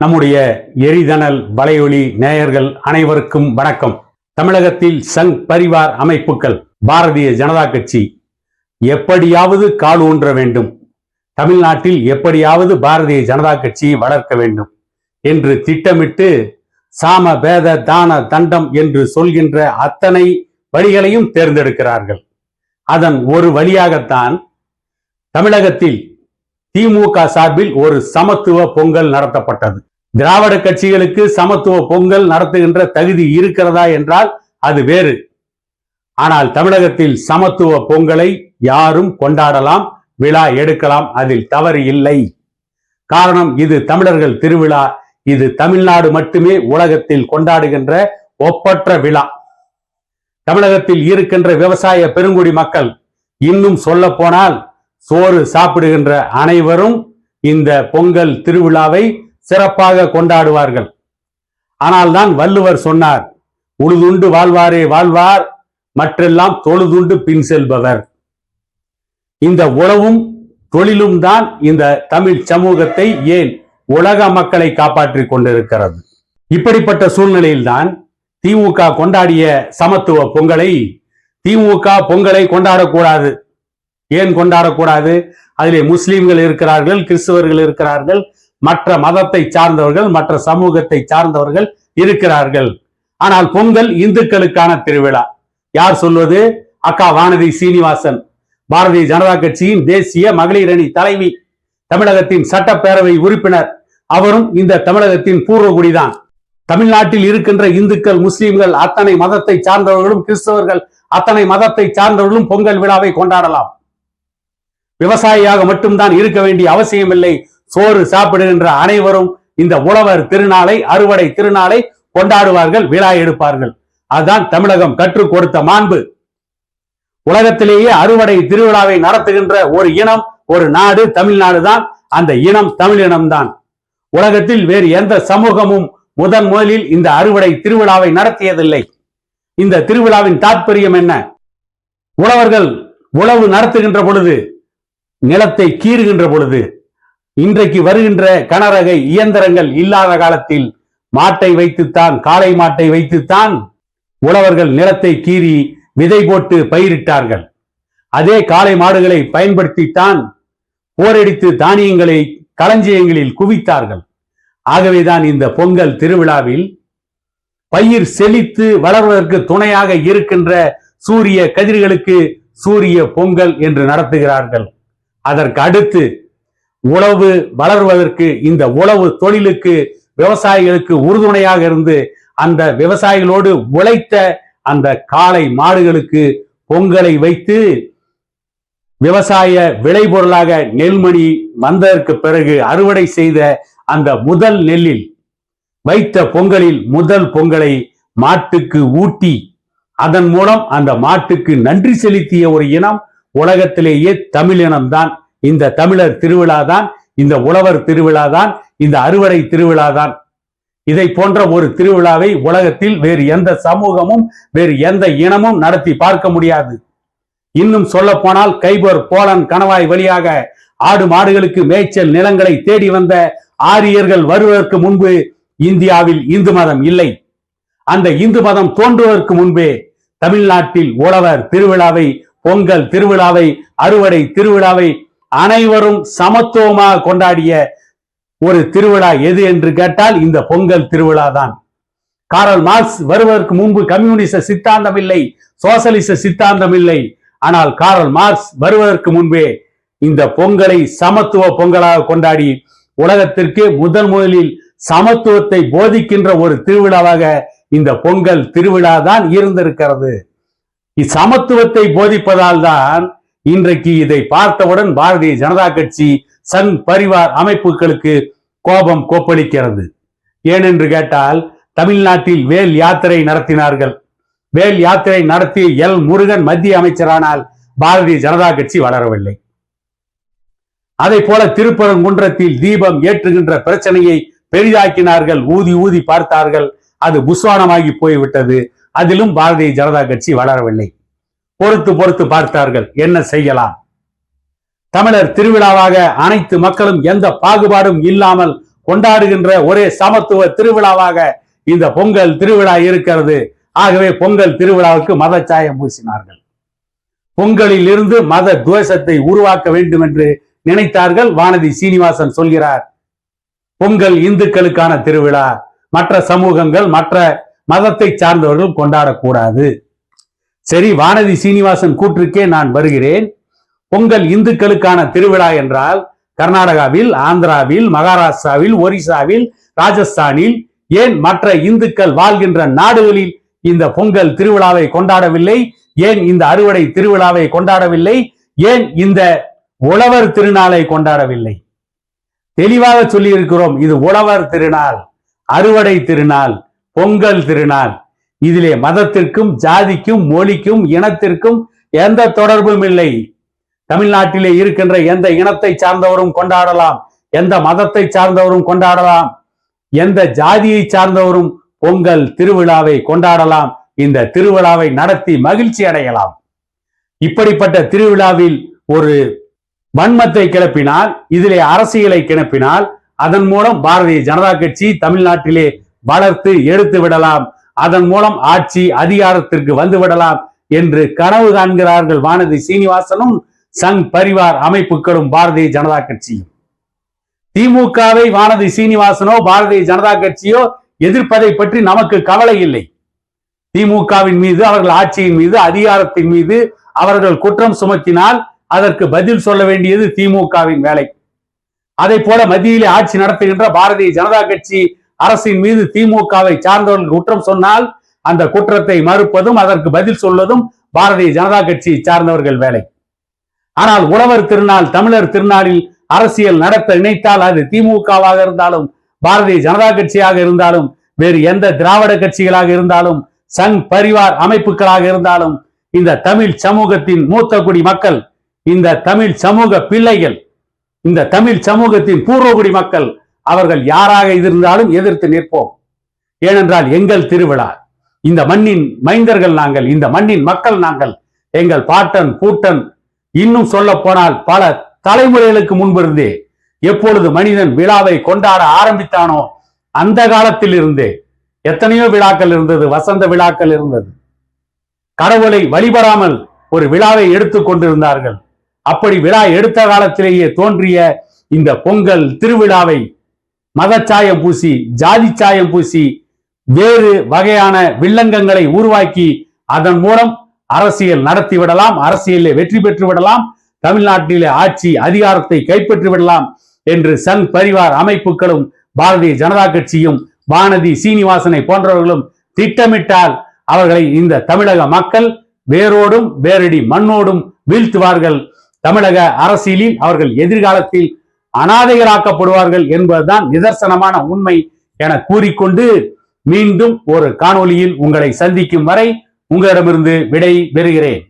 நம்முடைய எரிதனல் வலையொலி நேயர்கள் அனைவருக்கும் வணக்கம். தமிழகத்தில் சங் பரிவார் அமைப்புகள் பாரதிய ஜனதா கட்சி எப்படியாவது கால் ஊன்ற வேண்டும். தமிழ்நாட்டில் எப்படியாவது பாரதிய ஜனதா கட்சியை வளர்க்க வேண்டும் என்று திட்டமிட்டு சாம பேத தான தண்டம் என்று சொல்கின்ற அத்தனை வழிகளையும் தேர்ந்தெடுக்கிறார்கள். அதன் ஒரு வழியாகத்தான் தமிழகத்தில் திமுக சார்பில் ஒரு சமத்துவ பொங்கல் நடத்தப்பட்டது. திராவிட கட்சிகளுக்கு சமத்துவ பொங்கல் நடத்துகின்ற தகுதி இருக்கிறதா என்றால் அது வேறு. ஆனால் தமிழகத்தில் சமத்துவ பொங்கலை யாரும் கொண்டாடலாம் விழா எடுக்கலாம் அதில் தவறு இல்லை. காரணம் இது தமிழர்கள் திருவிழா. இது தமிழ்நாடு மட்டுமே உலகத்தில் கொண்டாடுகின்ற ஒப்பற்ற விழா. தமிழகத்தில் இருக்கின்ற விவசாய பெருங்குடி மக்கள் இன்னும் சொல்ல போனால் சோறு சாப்பிடுகின்ற அனைவரும் இந்த பொங்கல் திருவிழாவை சிறப்பாக கொண்டாடுவார்கள். ஆனால் தான் வள்ளுவர் சொன்னார் உழுதுண்டு வாழ்வாரே வாழ்வார் மற்றெல்லாம் தொழுதுண்டு பின் செல்பவர். இந்த உழவும் தொழிலும் தான் இந்த தமிழ் சமூகத்தை ஏன் உலக மக்களை காப்பாற்றிக் கொண்டிருக்கிறது. இப்படிப்பட்ட சூழ்நிலையில்தான் திமுக கொண்டாடிய சமத்துவ பொங்கலை திமுக பொங்கலை கொண்டாடக்கூடாது. ஏன் கொண்டாடக்கூடாது? அதிலே முஸ்லீம்கள் இருக்கிறார்கள் கிறிஸ்தவர்கள் இருக்கிறார்கள் மற்ற மதத்தை சார்ந்தவர்கள் மற்ற சமூகத்தை சார்ந்தவர்கள் இருக்கிறார்கள். ஆனால் பொங்கல் இந்துக்களுக்கான திருவிழா. யார் சொல்வது? அக்கா வானதி சீனிவாசன். பாரதிய ஜனதா கட்சியின் தேசிய மகளிர் அணி தலைவி தமிழகத்தின் சட்டப்பேரவை உறுப்பினர். அவரும் இந்த தமிழகத்தின் பூர்வகுடிதான். தமிழ்நாட்டில் இருக்கின்ற இந்துக்கள் முஸ்லிம்கள் அத்தனை மதத்தை சார்ந்தவர்களும் கிறிஸ்தவர்கள் அத்தனை மதத்தை சார்ந்தவர்களும் பொங்கல் விழாவை கொண்டாடலாம். விவசாயியாக மட்டும்தான் இருக்க வேண்டிய அவசியமில்லை. சோறு சாப்பிடுகின்ற அனைவரும் இந்த உழவர் திருநாளை அறுவடை திருநாளை கொண்டாடுவார்கள் விழா எடுப்பார்கள். அதுதான் தமிழகம் கற்றுக் கொடுத்த மாண்பு. உலகத்திலேயே அறுவடை திருவிழாவை நடத்துகின்ற ஒரு இனம் ஒரு நாடு தமிழ்நாடு தான். அந்த இனம் தமிழ் இனம்தான் உலகத்தில் வேறு எந்த சமூகமும் முதன் முதலில் இந்த அறுவடை திருவிழாவை நடத்தியதில்லை. இந்த திருவிழாவின் தாற்பயம் என்ன? உழவர்கள் உழவு நடத்துகின்ற பொழுது நிலத்தை கீறுகின்ற பொழுது இன்றைக்கு வருகின்ற கனரக இயந்திரங்கள் இல்லாத காலத்தில் மாட்டை வைத்துத்தான் காளை மாட்டை வைத்துத்தான் உழவர்கள் நிலத்தை கீறி விதை போட்டு பயிரிட்டார்கள். அதே காளை மாடுகளை பயன்படுத்தித்தான் போரடித்து தானியங்களை களஞ்சியங்களில் குவித்தார்கள். ஆகவேதான் இந்த பொங்கல் திருவிழாவில் பயிர் செழித்து வளர்வதற்கு துணையாக இருக்கின்ற சூரிய கதிர்களுக்கு சூரிய பொங்கல் என்று நடத்துகிறார்கள். அதற்கு அடுத்து உழவு வளர்வதற்கு இந்த உழவு தொழிலுக்கு விவசாயிகளுக்கு உறுதுணையாக இருந்து அந்த விவசாயிகளோடு உழைத்த அந்த காளை மாடுகளுக்கு பொங்கலை வைத்து விவசாய விளைபொருளாக நெல்மணி வந்ததற்கு பிறகு அறுவடை செய்த அந்த முதல் நெல்லில் வைத்த பொங்கலில் முதல் பொங்கலை மாட்டுக்கு ஊட்டி அதன் மூலம் அந்த மாட்டுக்கு நன்றி செலுத்திய ஒரு இனம் உலகத்திலேயே தமிழ் இனம்தான். இந்த தமிழர் திருவிழா தான் இந்த உழவர் திருவிழா தான் இந்த அறுவடை திருவிழா தான் இதை போன்ற ஒரு திருவிழாவை உலகத்தில் வேறு எந்த சமூகமும் வேறு எந்த இனமும் நடத்தி பார்க்க முடியாது. இன்னும் சொல்ல போனால் கைபர் போலன் கணவாய் வழியாக ஆடு மாடுகளுக்கு மேய்ச்சல் நிலங்களை தேடி வந்த ஆரியர்கள் வருவதற்கு முன்பு இந்தியாவில் இந்து மதம் இல்லை. அந்த இந்து மதம் தோன்றுவதற்கு முன்பே தமிழ்நாட்டில் உழவர் திருவிழாவை பொங்கல் திருவிழாவை அறுவடை திருவிழாவை அனைவரும் சமத்துவமாக கொண்டாடிய ஒரு திருவிழா எது என்று கேட்டால் இந்த பொங்கல் திருவிழா தான் காரல் மார்க்ஸ் வருவதற்கு முன்பு கம்யூனிச சித்தாந்தம் இல்லை சோசலிச சித்தாந்தம் இல்லை ஆனால் காரல் மார்க்ஸ் வருவதற்கு முன்பே இந்த பொங்கலை சமத்துவ பொங்கலாக கொண்டாடி உலகத்திற்கு முதல் முதலில் சமத்துவத்தை போதிக்கின்ற ஒரு திருவிழாவாக இந்த பொங்கல் திருவிழா தான் இருந்திருக்கிறது. சமத்துவத்தை போதிப்பதால் தான் இன்றைக்கு இதை பார்த்தவுடன் பாரதிய ஜனதா கட்சி சங் பரிவார் அமைப்புகளுக்கு கோபம் கோப்பளிக்கிறது. ஏனென்று கேட்டால் தமிழ்நாட்டில் வேல் யாத்திரை நடத்தினார்கள். வேல் யாத்திரை நடத்தி எல் முருகன் மத்திய அமைச்சரானால் பாரதிய ஜனதா கட்சி வளரவில்லை. அதை போல திருப்பரங்குன்றத்தில் தீபம் ஏற்றுகின்ற பிரச்சனையை பெரிதாக்கினார்கள். ஊதி ஊதி பார்த்தார்கள். அது புஸ்வானமாகி போய்விட்டது. அதிலும் பாரதிய ஜனதா கட்சி வளரவில்லை. பொறுத்து பொறுத்து பார்த்தார்கள் என்ன செய்யலாம்? தமிழர் திருவிழாவாக அனைத்து மக்களும் எந்த பாகுபாடும் இல்லாமல் கொண்டாடுகின்ற ஒரே சமத்துவ திருவிழாவாக இந்த பொங்கல் திருவிழா இருக்கிறது. ஆகவே பொங்கல் திருவிழாவுக்கு மதச்சாயம் பூசினார்கள். பொங்கலில் இருந்து மத துவேஷத்தை உருவாக்க வேண்டும் என்று நினைத்தார்கள் வானதி சீனிவாசன் சொல்கிறார். பொங்கல் இந்துக்களுக்கான திருவிழா. மற்ற சமூகங்கள் மற்ற மதத்தை சார்ந்தவர்கள் கொண்டாடக்கூடாது. சரி வானதி சீனிவாசன் கூற்றுக்கே நான் வருகிறேன். பொங்கல் இந்துக்களுக்கான திருவிழா என்றால் கர்நாடகாவில் ஆந்திராவில் மகாராஷ்டிராவில் ஒரிசாவில் ராஜஸ்தானில் ஏன் மற்ற இந்துக்கள் வாழ்கின்ற நாடுகளில் இந்த பொங்கல் திருவிழாவை கொண்டாடவில்லை? ஏன் இந்த அறுவடை திருவிழாவை கொண்டாடவில்லை? ஏன் இந்த உழவர் திருநாளை கொண்டாடவில்லை? தெளிவாக சொல்லியிருக்கிறோம் இது உழவர் திருநாள் அறுவடை திருநாள். பொங்கல் திருநாள். இதிலே மதத்திற்கும் ஜாதிக்கும் மொழிக்கும் இனத்திற்கும் எந்த தொடர்பும் இல்லை. தமிழ்நாட்டிலே இருக்கின்ற எந்த இனத்தை சார்ந்தவரும் கொண்டாடலாம் எந்த மதத்தை சார்ந்தவரும் கொண்டாடலாம் எந்த ஜாதியை சார்ந்தவரும் பொங்கல் திருவிழாவை கொண்டாடலாம் இந்த திருவிழாவை நடத்தி மகிழ்ச்சி அடையலாம். இப்படிப்பட்ட திருவிழாவில் ஒரு வன்மத்தை கிளப்பினால் இதிலே அரசியலை கிளப்பினால் அதன் மூலம் பாரதிய ஜனதா கட்சி தமிழ்நாட்டிலே வளர்த்து எடுத்து விடலாம். அதன் மூலம் ஆட்சி அதிகாரத்திற்கு வந்து விடலாம் என்று கனவு காண்கிறார்கள் வானதி சீனிவாசனும் சங் பரிவார் அமைப்புகளும் பாரதிய ஜனதா கட்சியும். திமுகவை வானதி சீனிவாசனோ பாரதிய ஜனதா கட்சியோ எதிர்ப்பதை பற்றி நமக்கு கவலை இல்லை. திமுகவின் மீது அவர்கள் ஆட்சியின் மீது அதிகாரத்தின் மீது அவர்கள் குற்றம் சுமத்தினால் அதற்கு பதில் சொல்ல வேண்டியது திமுகவின் வேலை. அதை போல மத்தியிலே ஆட்சி நடத்துகின்ற பாரதிய ஜனதா கட்சி அரசின் மீது திமுகவை சார்ந்தவர்கள் குற்றம் சொன்னால் அந்த குற்றத்தை மறுப்பதும் அதற்கு பதில் சொல்வதும் பாரதிய ஜனதா கட்சியை சார்ந்தவர்கள் வேலை. ஆனால் உழவர் திருநாள் தமிழர் திருநாளில் அரசியல் நடத்த நினைத்தால் அது திமுகவாக இருந்தாலும் பாரதிய ஜனதா கட்சியாக இருந்தாலும் வேறு எந்த திராவிட கட்சிகளாக இருந்தாலும் சங் பரிவார் அமைப்புகளாக இருந்தாலும் இந்த தமிழ் சமூகத்தின் மூத்த குடி மக்கள் இந்த தமிழ் சமூக பிள்ளைகள் இந்த தமிழ் சமூகத்தின் பூர்வகுடி மக்கள் அவர்கள் யாராக இருந்தாலும் எதிர்த்து நிற்போம். ஏனென்றால் எங்கள் திருவிழா. இந்த மண்ணின் மைந்தர்கள் நாங்கள் இந்த மண்ணின் மக்கள் நாங்கள் எங்கள் பாட்டன் பூட்டன் இன்னும் சொல்ல போனால் பல தலைமுறைகளுக்கு முன்பிருந்தே எப்பொழுது மனிதன் விழாவை கொண்டாட ஆரம்பித்தானோ அந்த காலத்தில் இருந்தே எத்தனையோ விழாக்கள் இருந்தது வசந்த விழாக்கள் இருந்தது. கடவுளை வழிபடாமல் ஒரு விழாவை எடுத்துக் கொண்டிருந்தார்கள். அப்படி விழா எடுத்த காலத்திலேயே தோன்றிய இந்த பொங்கல் திருவிழாவை மதச்சாயம் பூசி ஜாதி சாயம் பூசி வேறு வகையான வில்லங்கங்களை உருவாக்கி அதன் மூலம் அரசியல் நடத்தி விடலாம் அரசியலில் வெற்றி பெற்று விடலாம் தமிழ்நாட்டிலே ஆட்சி அதிகாரத்தை கைப்பற்றி விடலாம் என்று சங் பரிவார் அமைப்புகளும் பாரதிய ஜனதா கட்சியும் வானதி சீனிவாசனை போன்றவர்களும் திட்டமிட்டால் அவர்களை இந்த தமிழக மக்கள் வேரோடும் வேரடி மண்ணோடும் வீழ்த்துவார்கள். தமிழக அரசியலில் அவர்கள் எதிர்காலத்தில் அனாதைகளாக்கப்படுவார்கள் என்பதுதான் நிதர்சனமான உண்மை என கூறிக்கொண்டு மீண்டும் ஒரு காணொளியில் உங்களை சந்திக்கும் வரை உங்களிடமிருந்து விடை பெறுகிறேன்.